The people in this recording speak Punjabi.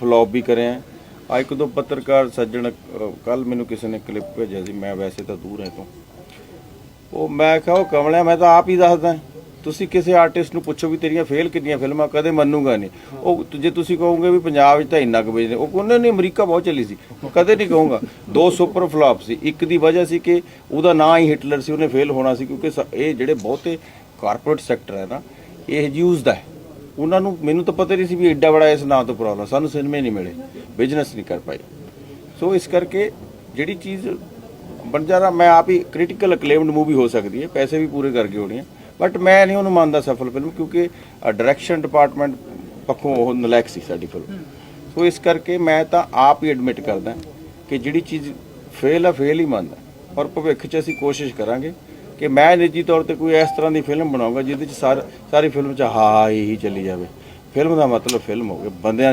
ਫਲॉप ਵੀ ਕਰਿਆ ਆ। ਇੱਕ ਦੋ ਪੱਤਰਕਾਰ ਸੱਜਣ ਕੱਲ ਮੈਨੂੰ ਕਿਸੇ ਨੇ ਕਲਿੱਪ ਭੇਜਿਆ ਸੀ, ਮੈਂ ਵੈਸੇ ਤਾਂ ਦੂਰ ਹਾਂ ਤੋਂ ਉਹ ਮੈਂ ਕਿਹਾ, ਉਹ ਕਮਲਿਆ ਮੈਂ ਤਾਂ ਆਪ ਹੀ ਦੱਸਦਾ ਤੁਸੀਂ ਕਿਸੇ ਆਰਟਿਸਟ ਨੂੰ ਪੁੱਛੋ ਵੀ ਤੇਰੀਆਂ ਫੇਲ ਕਿੰਨੀਆਂ ਫਿਲਮਾਂ, ਕਦੇ ਮੰਨੂਗਾ ਨਹੀਂ। ਉਹ ਜੇ ਤੁਸੀਂ ਕਹੋਗੇ ਵੀ ਪੰਜਾਬ 'ਚ ਤਾਂ ਇੰਨਾ ਕੁ ਵੇਚਦੇ ਉਹ ਕਹਿੰਦੇ, ਨਹੀਂ, ਅਮਰੀਕਾ ਬਹੁਤ ਚੱਲੀ ਸੀ। ਉਹ ਕਦੇ ਨਹੀਂ ਕਹੂੰਗਾ। ਦੋ ਸੁਪਰ ਫਲॉप ਸੀ। ਇੱਕ ਦੀ ਵਜ੍ਹਾ ਸੀ ਕਿ ਉਹਦਾ ਨਾਂ ਹੀ ਹਿਟਲਰ ਸੀ, ਉਹਨੇ ਫੇਲ ਹੋਣਾ ਸੀ, ਕਿਉਂਕਿ ਸ- ਇਹ ਜਿਹੜੇ ਬਹੁਤੇ ਕਾਰਪੋਰੇਟ ਸੈਕਟਰ ਹੈ ਨਾ, ਇਹ ਯੂਜ਼ ਦਾ ਹੈ। ਉਹਨਾਂ ਨੂੰ ਮੈਨੂੰ ਤਾਂ ਪਤਾ ਨਹੀਂ ਸੀ ਵੀ ਐਡਾ ਬੜਾ ਇਸ ਨਾਂ ਤੋਂ ਪ੍ਰੋਬਲਮ ਸਾਨੂੰ ਸਿਨੇਮੇ ਨਹੀਂ ਮਿਲੇ ਬਿਜ਼ਨਸ ਨਹੀਂ ਕਰ ਪਾਏ। ਸੋ ਇਸ ਕਰਕੇ ਜਿਹੜੀ ਚੀਜ਼ ਬੰਜਾਰਾ ਮੈਂ ਆਪ ਹੀ ਕ੍ਰਿਟੀਕਲ ਅਕਲੇਮਡ ਮੂਵੀ ਹੋ ਸਕਦੀ ਹੈ, ਪੈਸੇ ਵੀ ਪੂਰੇ ਕਰਕੇ ਹੋਣੀ ਹੈ ਬਟ ਮੈਂ ਨਹੀਂ ਉਹਨੂੰ ਮੰਨਦਾ ਸਫਲ ਫਿਲਮ ਕਿਉਂਕਿ ਡਾਇਰੈਕਸ਼ਨ ਡਿਪਾਰਟਮੈਂਟ ਪੱਖੋਂ ਉਹ ਨਲੈਕ ਸੀ ਸਾਡੀ ਫਿਲਮ ਸੋ ਇਸ ਕਰਕੇ ਮੈਂ ਤਾਂ ਆਪ ਹੀ ਐਡਮਿਟ ਕਰਦਾ ਕਿ ਜਿਹੜੀ ਚੀਜ਼ ਫੇਲ ਆ ਫੇਲ ਹੀ ਮੰਨਦਾ। ਔਰ ਭਵਿੱਖ 'ਚ ਅਸੀਂ ਕੋਸ਼ਿਸ਼ ਕਰਾਂਗੇ ਕਿ ਮੈਂ ਨਿੱਜੀ ਤੌਰ ਤੇ ਕੋਈ ਇਸ ਤਰ੍ਹਾਂ ਦੀ ਫਿਲਮ ਬਣਾਉਂਗਾ ਜਿਹਦੇ 'ਚ ਸਾਰ- ਸਾਰੀ ਫਿਲਮ 'ਚ ਹਾ ਹੀ ਹੀ ਚੱਲੀ ਜਾਵੇ। ਫਿਲਮ ਦਾ ਮਤਲਬ ਫਿਲਮ ਹੋਵੇ ਬੰਦਿਆਂ